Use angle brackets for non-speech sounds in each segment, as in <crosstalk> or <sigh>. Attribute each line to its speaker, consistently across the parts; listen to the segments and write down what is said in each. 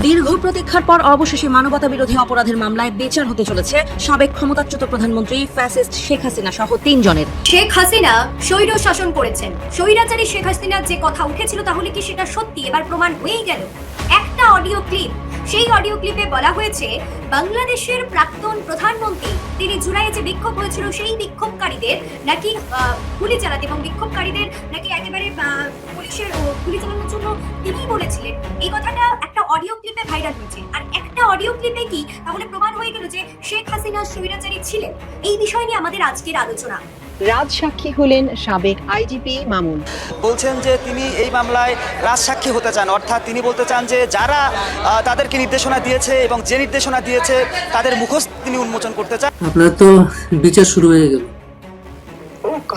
Speaker 1: দীর্ঘ প্রতীক্ষার পর অবশেষে মানবতা বিরোধী অপরাধের মামলায় বিচার হতে চলেছে সাবেক ক্ষমতাচ্যুত প্রধানমন্ত্রী ফ্যাসিস্ট শেখ হাসিনা সহ তিনজনের।
Speaker 2: শেখ হাসিনা স্বৈর শাসন করেছেন। স্বৈরাচারী শেখ হাসিনার যে কথা উঠেছিল তাহলে কি সেটা সত্যি? এবার প্রমাণ হয়েই গেল। একটা অডিও ক্লিপ সেই অডিও ক্লিপে বলা হয়েছে, বাংলাদেশের প্রাক্তন প্রধানমন্ত্রী, তিনি জুলাইয়ে যে বিক্ষোভ হয়েছিল সেই বিক্ষোভকারীদের নাকি গুলি চালাতে এবং বিক্ষোভকারীদের নাকি একেবারে পুলিশের গুলি চালানোর জন্য তিনিই বলেছিলেন। এই কথাটা অডিও ক্লিপে ভাইরাল হয়েছে। আর একটা অডিও ক্লিপে কি? তাহলে প্রমাণ হয়ে গেল যে শেখ হাসিনা স্বৈরাচারী ছিলেন। এই বিষয় নিয়ে আমাদের আজকের আলোচনা।
Speaker 3: রাজসাক্ষী হলেন সাবেক আইজিপি মামুন।
Speaker 4: বলছেন যে তিনি এই মামলায় রাজসাক্ষী হতে চান। অর্থাৎ তিনি বলতে চান যে যারা তাদেরকে নির্দেশনা দিয়েছে এবং যে নির্দেশনা দিয়েছে তাদের মুখোশ তিনি উন্মোচন করতে চান।
Speaker 5: আপনার তো বিচার শুরু হয়ে গেল।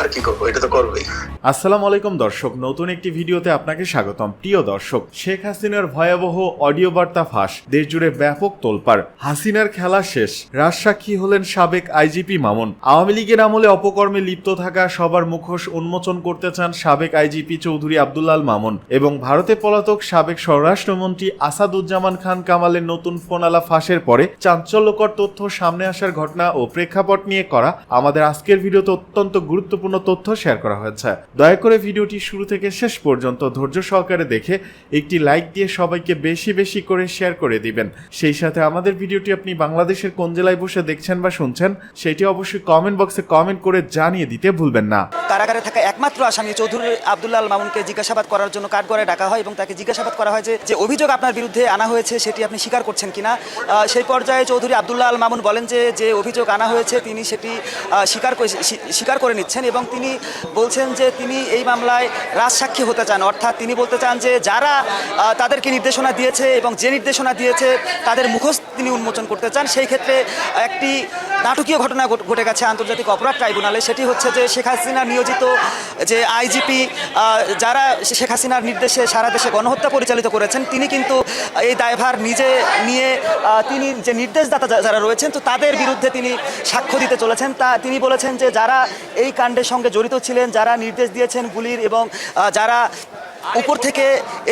Speaker 6: আর কি করব, এটা তো করবোই।
Speaker 7: আসসালামু আলাইকুম দর্শক, নতুন একটি ভিডিওতে আপনাকে স্বাগতম। প্রিয় দর্শক, শেখ হাসিনার ভয়াবহ অডিও বার্তা ফাঁস দেশ জুড়ে ব্যাপক তোলপাড়। হাসিনার খেলা শেষ, রাজসাক্ষী হলেন সাবেক আইজিপি মামুন। আওয়ামী লীগের আমলে অপকর্মে লিপ্ত থাকা সবার মুখোশ উন্মোচন করতে চান সাবেক আইজিপি চৌধুরী আব্দুল্লাল মামুন। এবং ভারতে পলাতক সাবেক স্বরাষ্ট্রমন্ত্রী আসাদুজ্জামান খান কামালের নতুন ফোনালা ফাঁসের পরে চাঞ্চল্যকর তথ্য সামনে আসার ঘটনা ও প্রেক্ষাপট নিয়ে করা আমাদের আজকের ভিডিওতে অত্যন্ত গুরুত্বপূর্ণ তথ্য শেয়ার করা হয়েছে। দয়া করে ভিডিওটি শুরু থেকে শেষ পর্যন্ত ধৈর্য সহকারে দেখে একটি লাইক দিয়ে সবাইকে বেশি বেশি করে শেয়ার করে দিবেন। সেই সাথে আমাদের ভিডিওটি আপনি বাংলাদেশের কোন জেলায় বসে দেখছেন বা শুনছেন, সেটি অবশ্যই কমেন্ট বক্সে কমেন্ট করে জানিয়ে দিতে ভুলবেন না।
Speaker 4: কারাগারে থাকা একমাত্র আসামি চৌধুরী আব্দুল্লাহ মামুনকে জিজ্ঞাসাবাদ করার জন্য কাঠগড়ায় ডাকা হয় এবং তাকে জিজ্ঞাসাবাদ করা হয় যে অভিযোগ আপনার বিরুদ্ধে আনা হয়েছে সেটি আপনি স্বীকার করছেন কিনা? সেই পর্যায়ে চৌধুরী আব্দুল্লাহ আল মামুন বলেন যে যে অভিযোগ আনা হয়েছে তিনি সেটি স্বীকার করে স্বীকার করে নিচ্ছেন এবং তিনি বলছেন যে তিনি এই মামলায় রাজসাক্ষী হতে চান। অর্থাৎ তিনি বলতে চান যে যারা তাদেরকে নির্দেশনা দিয়েছে এবং যে নির্দেশনা দিয়েছে, তাদের মুখোশ তিনি উন্মোচন করতে চান। সেই ক্ষেত্রে একটি নাটকীয় ঘটনা ঘটে গেছে আন্তর্জাতিক অপরাধ ট্রাইব্যুনালে। সেটি হচ্ছে যে শেখ হাসিনা নিয়োজিত যে আইজিপি যারা শেখ হাসিনার নির্দেশে সারা দেশে গণহত্যা পরিচালিত করেছেন, তিনি কিন্তু এই দায়ভার নিজে নিয়ে তিনি যে নির্দেশদাতা যারা রয়েছেন, তো তাদের বিরুদ্ধে তিনি সাক্ষ্য দিতে চলেছেন। তা তিনি বলেছেন যে যারা এই কাণ্ডের সঙ্গে জড়িত ছিলেন, যারা নির্দেশ দিয়েছেন গুলির এবং যারা উপর থেকে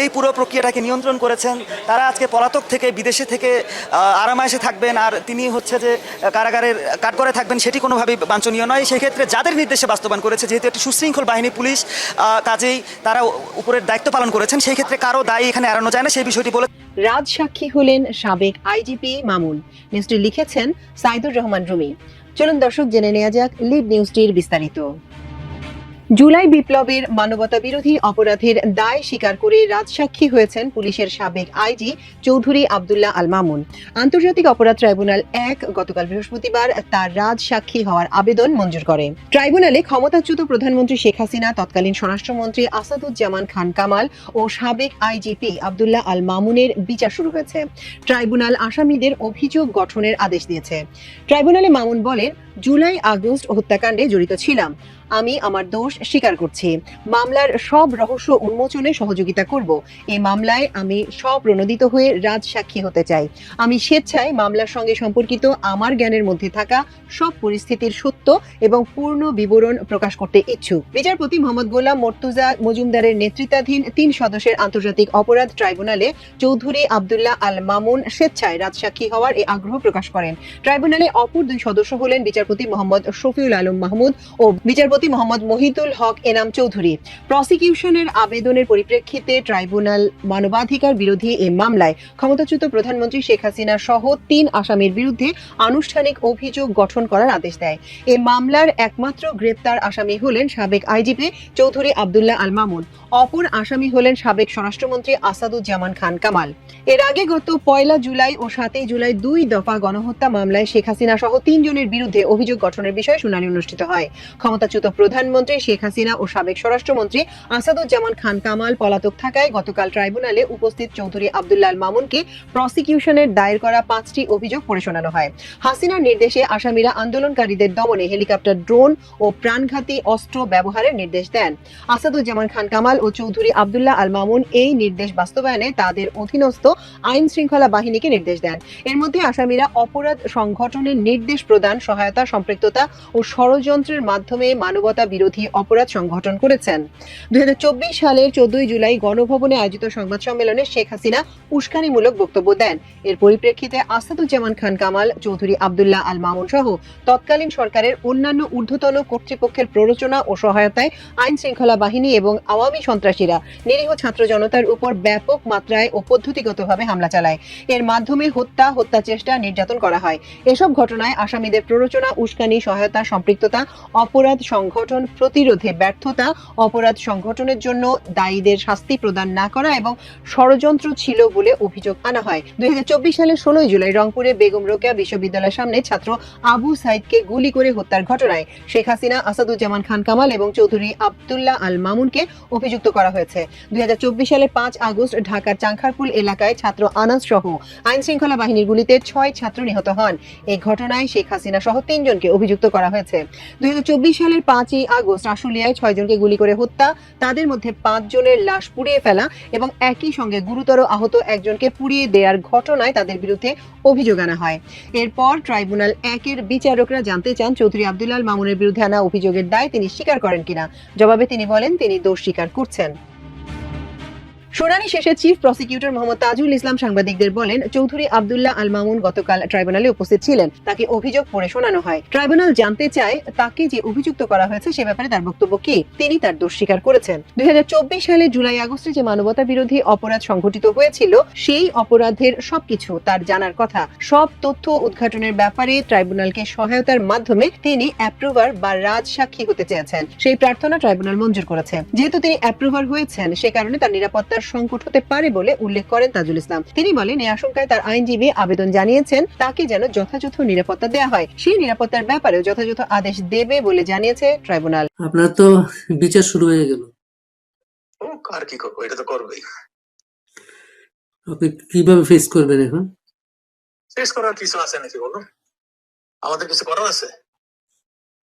Speaker 4: এই পুরো প্রক্রিয়াটাকে নিয়ন্ত্রণ করেছেন। তারা আজকে পলাতক থেকে বিদেশে থেকে আহ, আরামায়েশে থাকবেন আর তিনি হচ্ছে যে কারাগারের কাঠগড়ে থাকবেন সেটি কোনোভাবেই বাঞ্ছনীয় নয়। সেই ক্ষেত্রে যাদের নির্দেশে বাস্তবায়ন করেছে যেহেতু একটি সুশৃঙ্খল বাহিনী পুলিশ কাজেই তারা উপরের দায়িত্ব পালন করেছেন সেই ক্ষেত্রে কারও দায়ী এখানে এড়ানো যায় না। সেই বিষয়টি বলে
Speaker 3: রাজসাক্ষী হলেন সাবেক আইজিপি মামুন। নিউজটি লিখেছেন সাইদুর রহমান রুমি। চলুন দর্শক জেনে নেওয়া যাক লিড নিউজটির বিস্তারিত। জুলাই বিপ্লবের মানবতা বিরোধী অপরাধের দায় স্বীকার করে রাজসাক্ষী হয়েছেন পুলিশের সাবেক আইজি চৌধুরী আব্দুল্লাহ আল মামুন। আন্তর্জাতিক অপরাধ ট্রাইব্যুনাল এক গতকাল বৃহস্পতিবার তার রাজসাক্ষী হওয়ার আবেদন মঞ্জুর করে। ট্রাইব্যুনালে ক্ষমতাচ্যুত প্রধানমন্ত্রী শেখ হাসিনা, তৎকালীন স্বরাষ্ট্রমন্ত্রী আসাদুজ্জামান খান কামাল ও সাবেক আইজিপি আবদুল্লাহ আল মামুনের বিচার শুরু হয়েছে। ট্রাইব্যুনাল আসামিদের অভিযোগ গঠনের আদেশ দিয়েছে। ট্রাইব্যুনালে মামুন বলেন জুলাই, আগস্ট হত্যাকাণ্ডে জড়িত ছিলাম। আমি আমার দোষ স্বীকার করছি। মামলার সব রহস্য উন্মোচনে সহযোগিতা করব। এই মামলায় আমি স্বপ্রণোদিত হয়ে রাজসাক্ষী হতে চাই। আমি স্বেচ্ছায় মামলার সঙ্গে সম্পর্কিত আমার জ্ঞানের মধ্যে থাকা সব পরিস্থিতির সত্য এবং পূর্ণ বিবরণ প্রকাশ করতে ইচ্ছুক। বিচারপতি মোহাম্মদ গোলাম মর্তুজা মজুমদারের নেতৃত্বাধীন তিন সদস্যের আন্তর্জাতিক অপরাধ ট্রাইব্যুনালে চৌধুরী আবদুল্লাহ আল মামুন স্বেচ্ছায় রাজসাক্ষী হওয়ার এই আগ্রহ প্রকাশ করেন। ট্রাইব্যুনালে অপর দুই সদস্য হলেন বিচারপতি মোহাম্মদ শফিউল আলম মাহমুদ ও বিচারপতি মোহাম্মদ মহিতুল হক এনাম চৌধুরী। প্রসিকিউশনের আবেদনের পরিপ্রেক্ষিতে ট্রাইব্যুনাল মানবাধিকার বিরোধী এই মামলায় ক্ষমতাচ্যুত প্রধানমন্ত্রী শেখ হাসিনা সহ তিন আসামির বিরুদ্ধে আনুষ্ঠানিক অভিযোগ গঠন করার আদেশ দেয়। এই মামলার একমাত্র গ্রেপ্তার আসামি হলেন সাবেক আইজিপি চৌধুরী আব্দুল্লাহ আল মামুন। অপর আসামি হলেন সাবেক স্বরাষ্ট্রমন্ত্রী আসাদুজ্জামান খান কামাল। এর আগে গত পয়লা জুলাই ও সাতই জুলাই দুই দফা গণহত্যা মামলায় শেখ হাসিনা সহ তিনজনের বিরুদ্ধে অভিযোগ গঠনের বিষয়ে শুনানি অনুষ্ঠিত হয়। ক্ষমতাচ্যুত প্রধানমন্ত্রী শেখ হাসিনা ও সাবেক স্বরাষ্ট্রমন্ত্রী আসাদুজ্জামান খান কামাল পলাতক থাকায় গতকাল ট্রাইব্যুনালে উপস্থিত চৌধুরী আব্দুল্লাহ আল মামুনকে প্রসিকিউশনের দায়ের করা পাঁচটি অভিযোগ পড়ে শোনানো হয়। হাসিনার নির্দেশে আসামিরা আন্দোলনকারীদের দমনে হেলিকপ্টার, ড্রোন ও প্রাণঘাতী অস্ত্র ব্যবহারের নির্দেশ দেন। আসাদুজ্জামান খান কামাল ও চৌধুরী আব্দুল্লাহ আল মামুন এই নির্দেশ বাস্তবায়নে তাদের অধীনস্থ আইন শৃঙ্খলা বাহিনীকে নির্দেশ দেন। এর মধ্যে আসামিরা অপরাধ সংগঠনের নির্দেশ প্রদান, সহায়তা সম্পৃক্ততা ও ষড়যন্ত্রের মাধ্যমে মানবতা বিরোধী অপরাধ সংগঠন করেছেন। দুই সালের চোদ্দই জুলাই গণভবনে আয়োজিত সংবাদ সম্মেলনে শেখ হাসিনা উস্কানিমূলক বক্তব্য দেন। এর পরিপ্রেক্ষিতে আসাদুজ্জামান খান কামাল, চৌধুরী আবদুল্লাহ আল মামুন সহ তৎকালীন সরকারের অন্যান্য ঊর্ধ্বতন কর্তৃপক্ষের প্ররোচনা ও সহায়তায় আইন শৃঙ্খলা বাহিনী এবং আওয়ামী সন্ত্রাসীরা নিরীহ ছাত্র জনতার উপর ব্যাপক মাত্রায় ও পদ্ধতিগতভাবে হামলা চালায়। এর মাধ্যমে হত্যা হত্যা চেষ্টা নির্যাতন করা হয়। এসব ঘটনায় আসামিদের প্ররোচনা উস্কানি, সহায়তা, সম্পৃক্ততা, অপরাধ সংগঠন প্রতিরোধে ব্যর্থতা, অপরাধ সংগঠনের জন্য দায়ীদের শাস্তি প্রদান না করা এবং ষড়যন্ত্র ছিল বলে অভিযোগ আনা হয়। দুই সালের ষোলোই জুলাই রংপুরে বেগম রোকেয়া বিশ্ববিদ্যালয়ের সামনে ছাত্র আবু সাইদকে গুলি করে হত্যার ঘটনায় শেখ হাসিনা, আসাদুজ্জামান খান কামাল এবং চৌধুরী আবদুল্লাহ আল মামুনকে অভিযুক্ত করা হয়েছে। দুই হাজার চব্বিশ সালে পাঁচ আগস্ট ঢাকার চাংখারপুল এলাকায় ছাত্র আনাস সহ আইন শৃঙ্খলা বাহিনীর গুলিতে ছয় ছাত্র নিহত হন। এই ঘটনায় শেখ হাসিনা সহ তিনজনকে অভিযুক্ত করা হয়েছে। দুই সালের পাঁচই আগস্ট আশুলিয়ায় ছয়জনকে গুলি করে হত্যা, তাদের মধ্যে পাঁচ জনের লাশ পুড়িয়ে ফেলা এবং একই সঙ্গে গুরুতর আহত একজনকে পুড়িয়ে দেওয়ার ঘটনায় তাদের বিরুদ্ধে অভিযোগ আনা হয়। এরপর ট্রাইব্যুনাল একের বিচারকরা জানতে চান চৌধুরী আব্দুল্লাল মামুনের বিরুদ্ধে আনা অভিযোগের দায় তিনি স্বীকার করেন কিনা। জবাবে তিনি বলেন, তিনি দোষ স্বীকার করছেন। শুনানি শেষে চিফ প্রসিকিউটর মোহাম্মদ তাজুল ইসলাম সাংবাদিকদের বলেন, চৌধুরী আব্দুল্লাহ আল মামুন গতকাল ট্রাইব্যুনালে উপস্থিত ছিলেন। তাকে অভিযোগ পড়ে শোনানো হয়। ট্রাইব্যুনাল জানতে চায়, তাকে যে অভিযুক্ত করা হয়েছে সে ব্যাপারে তার বক্তব্য কি? তিনি তার দোষ স্বীকার করেছেন। দুই সালে জুলাই আগস্টে যে মানবতা বিরোধী অপরাধ সংঘটিত হয়েছিল, সেই অপরাধের সবকিছু তার জানার কথা। সব তথ্য উদ্ঘাটনের ব্যাপারে ট্রাইব্যুনালকে সহায়তার মাধ্যমে তিনি অ্যাপ্রুভার বা রাজসাক্ষী হতে চেয়েছেন। সেই প্রার্থনা ট্রাইব্যুনাল মঞ্জুর করেছে। যেহেতু তিনি অ্যাপ্রুভার হয়েছেন, সে কারণে তার নিরাপত্তার সংকট হতে পারে বলে উল্লেখ করেন তাজুল ইসলাম। তিনি বলেন এই আশঙ্কায় তার আইনজীবী আবেদন জানিয়েছেন তাকে যেন যথাযথ নিরাপত্তা দেওয়া হয়। সেই নিরাপত্তার ব্যাপারেও যথাযথ আদেশ দেবে বলে জানিয়েছে ট্রাইব্যুনাল।
Speaker 5: আপনার তো বিচার শুরু হয়ে গেল।
Speaker 6: আর কি করব? এটা তো করবেই।
Speaker 5: আপনি কীভাবে ফেস করবেন এখন?
Speaker 6: শেষ করার কিছু আছে নাকি বলুন? আমাদের কিছু করার আছে?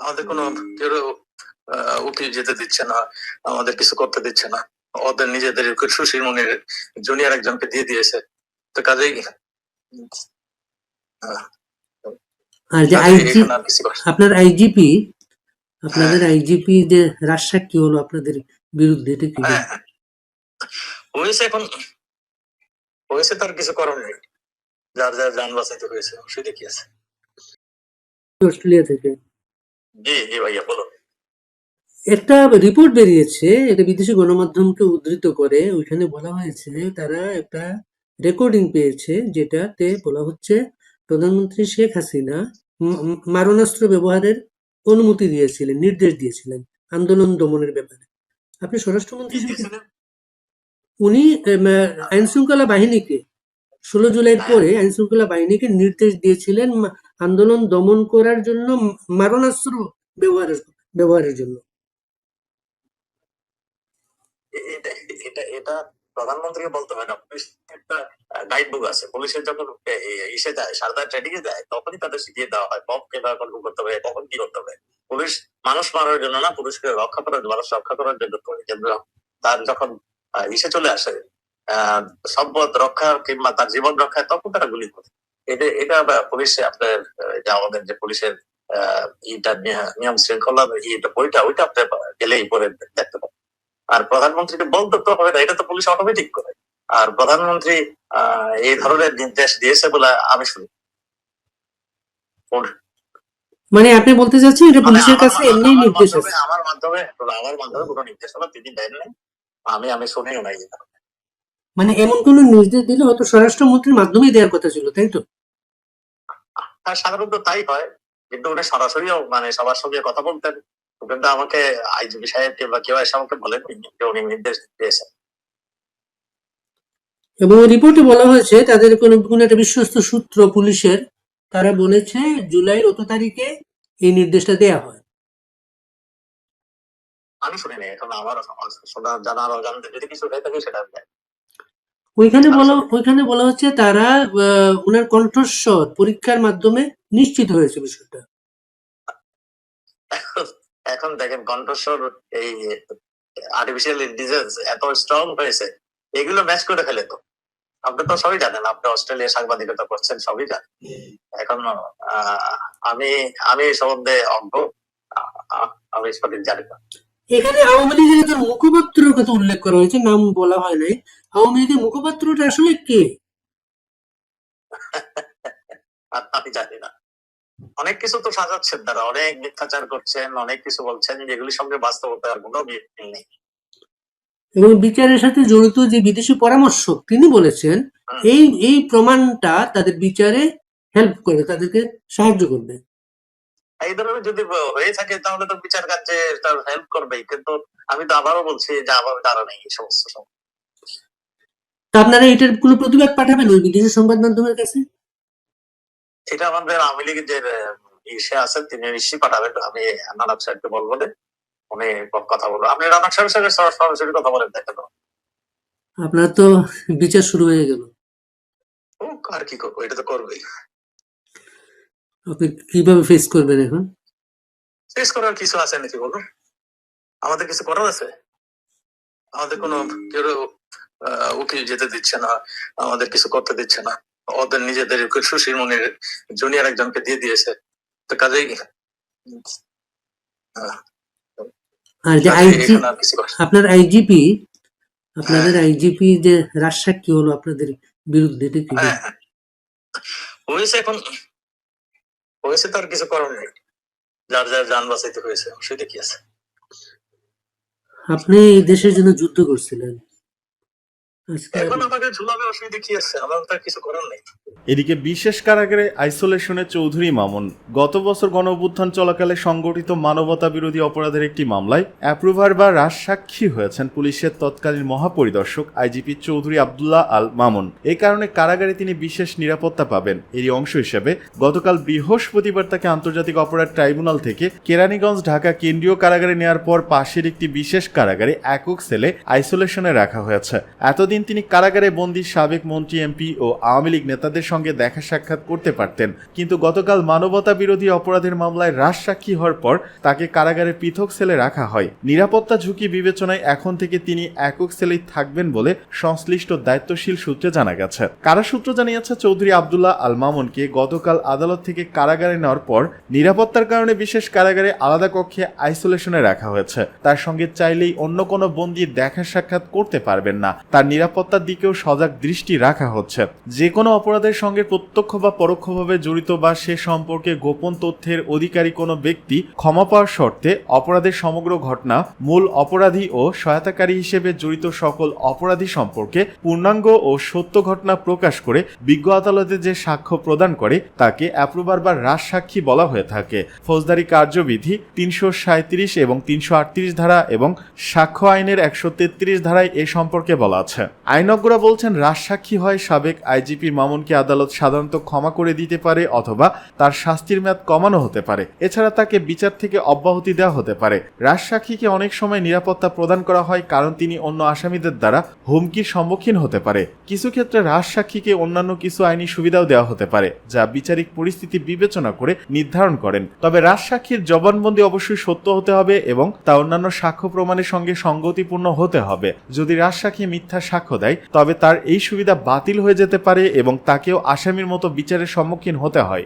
Speaker 6: আমাদের কোনো কেউ আহ, উকিল যেতে দিচ্ছে না আমাদের কিছু করতে দিচ্ছে না। ওদের নিজেদের সুশীল মনির জুনিয়র একজনকে দিয়ে দিয়েছে। তো কাজেই
Speaker 5: আর যে আইজি আপনার আইজিপি আপনাদের আইজিপি যে রাজসাক্ষী হলো আপনাদের বিরুদ্ধে এটা কি?
Speaker 6: হ্যাঁ হ্যাঁ। হয়েছে এখন হয়েছে তার কিছু করার নেই। যার যার যান বাঁচাইতে হয়েছে অসুবিধা কি আছে?
Speaker 5: অস্ট্রেলিয়া থেকে।
Speaker 6: জি জি ভাইয়া বলো
Speaker 5: একটা রিপোর্ট বেরিয়েছে এটা বিদেশি গণমাধ্যমকে উদ্ধৃত করে। ওইখানে বলা হয়েছে তারা একটা রেকর্ডিং পেয়েছে যেটাতে বলা হচ্ছে প্রধানমন্ত্রী শেখ হাসিনা মারণাস্ত্র ব্যবহারের অনুমতি দিয়েছিলেন নির্দেশ দিয়েছিলেন আন্দোলন দমনের ব্যাপারে। আপনি স্বরাষ্ট্রমন্ত্রী উনি আইন শৃঙ্খলা বাহিনীকে ষোলো জুলাইয়ের পরে আইন শৃঙ্খলা বাহিনীকে নির্দেশ দিয়েছিলেন আন্দোলন দমন করার জন্য মারণাস্ত্র ব্যবহারের ব্যবহারের জন্য।
Speaker 6: এটা এটা প্রধানমন্ত্রীকে বলতে হয় না পুলিশ একটা গাইড বুক আছে। পুলিশের যখন ইসে যায় সারদা ট্রেনিং এ যায় তখনই তাদের শিখিয়ে দেওয়া হয় বম কীভাবে কন্ট্রোল করতে হবে কখন কি করতে হবে। পুলিশ মানুষ মারার জন্য না পুলিশকে রক্ষা করার মানুষ রক্ষা করার জন্য কিন্তু তার যখন ইসে চলে আসে সম্পদ রক্ষা কিংবা তার জীবন রক্ষায় তখন তারা গুলি করে। এটা এটা পুলিশে আপনার যে আমাদের যে পুলিশের আহ, ইটা নিয়ম শৃঙ্খলা ইটা বইটা ওইটা আপনি গেলেই পরে দেখতে পাবেন। আর প্রধানমন্ত্রীকে বলতে তো হবে না এটা তো পুলিশ অটোমেটিক করে। আর প্রধানমন্ত্রী এই ধরনের নির্দেশ দিয়েছে বলে আমি শুনি।
Speaker 5: মানে আপনি বলতে চাচ্ছেন এটা
Speaker 6: মানে
Speaker 5: পুলিশের কাছে এমনি নির্দেশ
Speaker 6: মাধ্যমে-
Speaker 5: আছে?
Speaker 6: আমার মাধ্যমে আমার মাধ্যমে কোনো নির্দেশনা তিনি দেন নাই। আমি আমি শুনিও নাই
Speaker 5: মানে এমন কোন নির্দেশ দিলে হয়তো স্বরাষ্ট্রমন্ত্রীর মাধ্যমেই দেওয়ার কথা ছিল তাই তো?
Speaker 6: আর সাধারণত তাই হয়। কিন্তু উনি সরাসরিও মানে সবার সঙ্গে কথা বলতেন। কিন্তু আমাকে আইজিবি সাহেব কিংবা কেউ এসে আমাকে যে উনি নির্দেশ দিয়েছেন
Speaker 5: এবং রিপোর্টে বলা হয়েছে তাদের কোনো কোনো একটা বিশ্বস্ত সূত্র পুলিশের তারা বলেছে জুলাইয়ের অত তারিখে এই নির্দেশটা দেয়া হয়।
Speaker 6: আমি শুনি নাই এখন আমার শোনা জানার অজান্তে যদি কিছু হয়ে থাকে সেটা
Speaker 5: ওইখানে বলা ওইখানে বলা হচ্ছে তারা ওনার কণ্ঠস্বর পরীক্ষার মাধ্যমে নিশ্চিত হয়েছে বিষয়টা। <laughs>
Speaker 6: এখন দেখেন কণ্ঠস্বর এই আর্টিফিশিয়াল ইন্টেলিজেন্স এত স্ট্রং হয়েছে এগুলো ম্যাচ করে ফেলে তো। আপনি তো সবই জানেন আপনি অস্ট্রেলিয়া সাংবাদিকতা করছেন সবই জানেন। এখন আমি আমি এই সম্বন্ধে অজ্ঞ আমি সঠিক জানি না।
Speaker 5: এখানে আওয়ামী লীগের একজন মুখপাত্রের কথা উল্লেখ করা হয়েছে নাম বলা হয় নাই। আওয়ামী লীগের মুখপাত্রটা আসলে কে? <laughs>
Speaker 6: আমি জানি না। অনেক কিছু তো সাজাচ্ছেন তারা অনেক মিথ্যাচার করছেন অনেক কিছু বলছেন যেগুলির সঙ্গে বাস্তবতার কোনো মিল নেই।
Speaker 5: এবং বিচারের সাথে জড়িত যে বিদেশি পরামর্শক তিনি বলেছেন এই এই প্রমাণটা তাদের বিচারে হেল্প করবে তাদেরকে সাহায্য করবে।
Speaker 6: এই ধরনের যদি হয়ে থাকে তাহলে তো বিচার কার্যে তার হেল্প করবেই। কিন্তু আমি তো আবারও বলছি যে আমার দ্বারা নেই এই সমস্ত
Speaker 5: তা আপনারা এটার কোনো প্রতিবাদ পাঠাবেন ওই বিদেশি সংবাদ মাধ্যমের কাছে?
Speaker 6: এটা আমাদের আওয়ামী লীগের যে ইসে আছেন তিনি নিশ্চয়ই পাঠাবেন। আমি নানাক সাহেবকে বলব যে উনি কথা বলব আপনি রানাক সাহেবের সঙ্গে সরাস- সরাসরি কথা বলেন দেখেন।
Speaker 5: আপনার তো বিচার শুরু হয়ে গেল।
Speaker 6: ও আর কি করব? এটা তো করবেই।
Speaker 5: আপনি কীভাবে ফেস করবেন এখন?
Speaker 6: শেষ করার কিছু আছে নাকি বলুন? আমাদের কিছু করার আছে? আমাদের কোনো কেউ উকিল যেতে দিচ্ছে না আমাদের কিছু করতে দিচ্ছে না। ওদের নিজেদের সুশীল মনির জুনিয়র একজনকে দিয়ে দিয়েছে। তো কাজেই
Speaker 5: আর যে আইজি আপনার আইজিপি আপনাদের আইজিপি যে রাজসাক্ষী হলো আপনাদের বিরুদ্ধে? এটা কি?
Speaker 6: হ্যাঁ হ্যাঁ। হয়েছে এখন হয়েছে তো আর কিছু করার নেই। যার যার যান বাঁচাইতে হয়েছে অসুবিধা কি আছে?
Speaker 5: আপনি এই দেশের জন্য যুদ্ধ করছিলেন।
Speaker 7: এদিকে বিশেষ কারাগারে আইসোলেশনে চৌধুরী মামুন। গত বছর গণ অভ্যুত্থান চলাকালে সংগঠিত মানবতা বিরোধী অপরাধের একটি মামলায় অ্যাপ্রুভার বা রাজসাক্ষী হয়েছেন পুলিশের তৎকালীন মহাপরিদর্শক আইজিপি চৌধুরী আবদুল্লাহ আল মামুন। এই কারণে কারাগারে তিনি বিশেষ নিরাপত্তা পাবেন। এরই অংশ হিসেবে গতকাল বৃহস্পতিবার তাকে আন্তর্জাতিক অপরাধ ট্রাইব্যুনাল থেকে কেরানীগঞ্জ ঢাকা কেন্দ্রীয় কারাগারে নেওয়ার পর পাশের একটি বিশেষ কারাগারে একক সেলে আইসোলেশনে রাখা হয়েছে। এতদিন তিনি কারাগারে বন্দী সাবেক মন্ত্রী, এমপি ও আওয়ামী লীগ নেতাদের সঙ্গে দেখা সাক্ষাৎ করতে পারতেন। কিন্তু গতকাল মানবতা বিরোধী অপরাধের মামলায় রাজসাক্ষী হওয়ার পর তাকে কারাগারে পৃথক সেলে রাখা হয়। নিরাপত্তা ঝুঁকি বিবেচনায় এখন থেকে তিনি একক সেলেই থাকবেন বলে সংশ্লিষ্ট দায়িত্বশীল সূত্রে জানা গেছে। কারা সূত্র জানিয়েছে, চৌধুরী আবদুল্লাহ আল মামুনকে গতকাল আদালত থেকে কারাগারে নেওয়ার পর নিরাপত্তার কারণে বিশেষ কারাগারে আলাদা কক্ষে আইসোলেশনে রাখা হয়েছে। তার সঙ্গে চাইলেই অন্য কোনো বন্দী দেখা সাক্ষাৎ করতে পারবেন না। তার নিরাপত্তার দিকেও সজাগ দৃষ্টি রাখা হচ্ছে। যে কোনো অপরাধের সঙ্গে প্রত্যক্ষ বা পরোক্ষভাবে জড়িত বা সে সম্পর্কে গোপন তথ্যের অধিকারী কোনো ব্যক্তি ক্ষমা পাওয়ার শর্তে অপরাধের সমগ্র ঘটনা মূল অপরাধী ও সহায়তাকারী হিসেবে জড়িত সকল অপরাধী সম্পর্কে পূর্ণাঙ্গ ও সত্য ঘটনা প্রকাশ করে বিজ্ঞ আদালতে যে সাক্ষ্য প্রদান করে, তাকে অ্যাপ্রুভার বা রাজসাক্ষী বলা হয়ে থাকে। ফৌজদারি কার্যবিধি তিনশো সাঁত্রিশ এবং তিনশো আটত্রিশ ধারা এবং সাক্ষ্য আইনের একশো তেত্রিশ ধারায় এ সম্পর্কে বলা আছে। আইনজ্ঞরা বলছেন রাজসাক্ষী হয় সাবেক আইজিপি মামুনকে আদালত সাধারণত ক্ষমা করে দিতে পারে অথবা তার শাস্তির মেয়াদ কমানো হতে পারে। এছাড়া তাকে বিচার থেকে অব্যাহতি দেওয়া হতে পারে। রাজসাক্ষীকে অনেক সময় নিরাপত্তা প্রদান করা হয় কারণ তিনি অন্য আসামিদের দ্বারা হুমকির সম্মুখীন হতে পারে। কিছু ক্ষেত্রে রাজসাক্ষীকে অন্যান্য কিছু আইনি সুবিধাও দেওয়া হতে পারে, যা বিচারিক পরিস্থিতি বিবেচনা করে নির্ধারণ করেন। তবে রাজসাক্ষীর জবানবন্দি অবশ্যই সত্য হতে হবে এবং তা অন্যান্য সাক্ষ্য প্রমাণের সঙ্গে সঙ্গতিপূর্ণ হতে হবে। যদি রাজসাক্ষী মিথ্যা সাক্ষ্য দেয়, তবে তার এই সুবিধা বাতিল হয়ে যেতে পারে এবং তাকেও আসামির মতো বিচারের সম্মুখীন হতে হয়।